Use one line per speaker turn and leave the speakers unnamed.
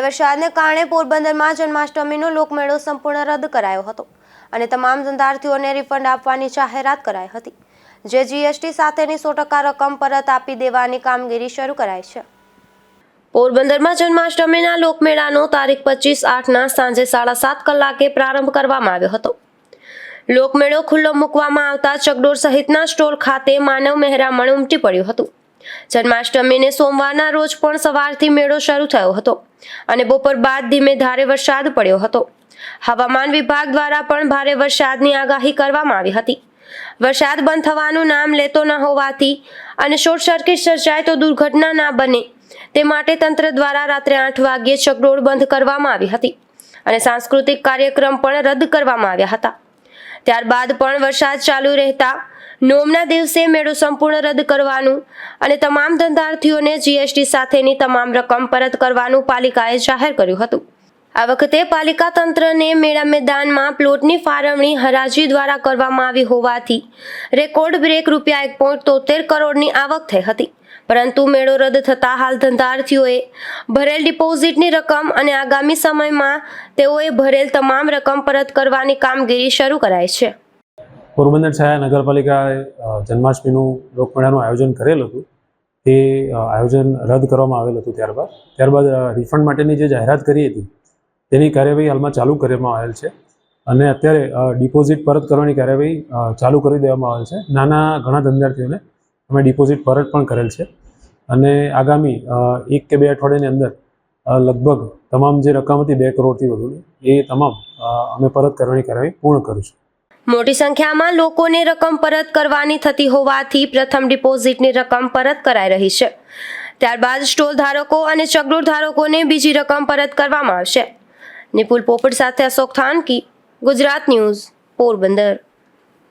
વરસાદને કારણે પોરબંદરમાં જન્માષ્ટમીનો લોકમેળો સંપૂર્ણ રદ કરાયો હતો અને તમામ ધંધાર્થીઓને રિફંડ આપવાની જાહેરાત કરાઈ હતી. જે જીએસટી સાથેની સો ટકા રકમ પરત આપી દેવાની કામગીરી શરૂ કરાઈ છે. પોરબંદરમાં જન્માષ્ટમીના લોકમેળાનો તારીખ પચીસ આઠના સાંજે સાડા સાત કલાકે પ્રારંભ કરવામાં આવ્યો હતો. લોકમેળો ખુલ્લો મૂકવામાં આવતા ચકડોર સહિતના સ્ટોલ ખાતે માનવ મહેરામણ ઉમટી પડ્યું હતું. જન્માષ્ટમીને સોમવારના રોજ પણ સવારથી મેળો શરૂ થયો હતો અને બપોર બાદ ધીમે ધારે વરસાદ પડ્યો હતો. હવામાન વિભાગ દ્વારા પણ ભારે વરસાદની આગાહી કરવામાં આવી હતી. વરસાદ બંધ થવાનું નામ લેતો ન હોવાથી અને શોર્ટ સર્કિટ સર્જાય તો દુર્ઘટના ના બને તે માટે તંત્ર દ્વારા રાત્રે આઠ વાગ્યે ચકડોળ બંધ કરવામાં આવી હતી અને સાંસ્કૃતિક કાર્યક્રમ પણ રદ કરવામાં આવ્યા હતા. ત્યારબાદ પણ વરસાદ ચાલુ રહેતા નોમના દિવસે મેળો સંપૂર્ણ રદ કરવાનું અને તમામ ધંધાર્થીઓને જીએસટી સાથેની તમામ રકમ પરત કરવાનું પાલિકાએ જાહેર કર્યું હતું. આ વખતે પાલિકા તંત્રને મેળા મેદાનમાં પ્લોટની ફાળવણી હરાજી દ્વારા કરવામાં આવી હોવાથી રેકોર્ડ બ્રેક રૂપિયા એક પોઈન્ટ તોતેર કરોડની આવક થઈ હતી. પરંતુ મેળો રદ થતા હાલ ધંધાર્થીઓએ ભરેલ ડિપોઝિટની રકમ અને આગામી સમયમાં તેઓએ ભરેલ તમામ રકમ પરત કરવાની કામગીરી શરૂ કરાઈ છે.
પોરબંદર છાયા નગરપાલિકાએ જન્માષ્ટમીનું લોકમેળાનું આયોજન કરેલ હતું. તે આયોજન રદ કરવામાં આવેલ હતું ત્યારબાદ. ત્યારબાદ રિફંડ માટેની જે જાહેરાત કરી હતી, તેની કાર્યવાહી હાલમાં ચાલુ કરવામાં આવેલ છે. અને અત્યારે ડિપોઝિટ પરત કરવાની કાર્યવાહી ચાલુ કરી દેવામાં આવેલ છે. નાના ઘણા ધંધાર્થીઓને અમે ડિપોઝિટ પરત પણ કરેલ છે. અને આગામી એક કે બે અઠવાડિયાની અંદર લગભગ તમામ જે રકમ હતી બે કરોડથી વધુની, એ તમામ અમે પરત કરવાની કાર્યવાહી પૂર્ણ કરીશું.
મોટી સંખ્યામાં લોકોને રકમ પરત કરવાની થતી હોવાથી પ્રથમ ડિપોઝિટની રકમ પરત કરાઈ રહી છે. ત્યારબાદ સ્ટોલ ધારકો અને ચકડોળ ધારકોને બીજી રકમ પરત કરવામાં આવશે. નિપુલ પોપટ સાથે અશોક થાનકી, ગુજરાત ન્યૂઝ, પોરબંદર.